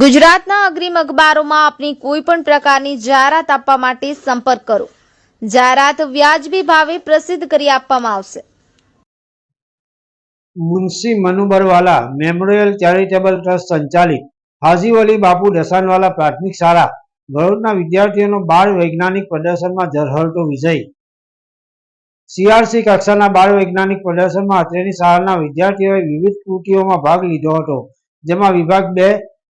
ગુજરાતના અગ્રીમ અખબારોમાં આપની કોઈ પણ પ્રકારની જાહેરાત આપવા માટે સંપર્ક કરો. જાહેરાત વ્યાજબી ભાવે પ્રસિદ્ધ કરી આપવામાં આવશે. Munshi Manubarwala memorial charitable trust સંચાલિત હાજી વલી બાપુ ડસાનવાલા પ્રાથમિક શાળા ભરૂચના વિદ્યાર્થીઓનો બાળ વૈજ્ઞાનિક પ્રદર્શનમાં ઝરહરતો વિજય. સીઆરસી કક્ષાના બાળ વૈજ્ઞાનિક પ્રદર્શનમાં અત્રેની શાળાના વિદ્યાર્થીઓએ વિવિધ કૃતિઓમાં ભાગ લીધો હતો, જેમાં વિભાગ બે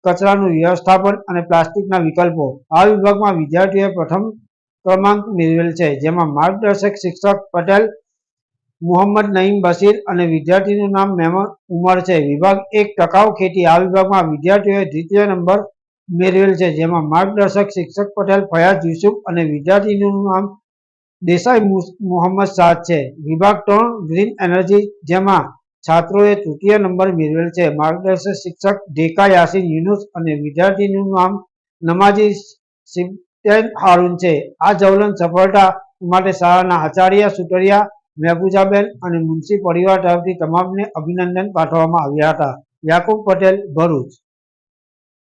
કચરાનું વ્યવસ્થાપન અને પ્લાસ્ટિકના વિકલ્પો. આ વિભાગમાં વિદ્યાર્થીઓએ પ્રથમ ક્રમાંક મેળવેલ છે, જેમાં માર્ગદર્શક શિક્ષક પટેલ, મોહમ્મદ નઈમ બશીર અને વિદ્યાર્થીનું નામ મેમન ઉમર છે. વિભાગ એક, ટકાઉ ખેતી. આ વિભાગમાં વિદ્યાર્થીઓએ દ્વિતીય નંબર મેળવેલ છે, જેમાં માર્ગદર્શક શિક્ષક પટેલ, ફયાઝ યુસુફ અને વિદ્યાર્થીનું નામ દેસાઈ મોહમ્મદ શાહ છે. વિભાગ ત્રણ, ગ્રીન એનર્જી, જેમાં છાત્રોએ તૃતીય નંબર મેળવેલ છે. માર્ગદર્શક શિક્ષક ઢેકા યાસીન યુનુસ અને વિદ્યાર્થીનું નામ નમાજી સિબ્તેન હારૂન છે. આ જવલન સફળતા માટે શાળાના આચાર્ય સુતરિયા મહેબૂજાબેન અને મુનશી પરિવાર તરફથી તમામને અભિનંદન પાઠવવામાં આવ્યા હતા. યાકુબ પટેલ, ભરૂચ.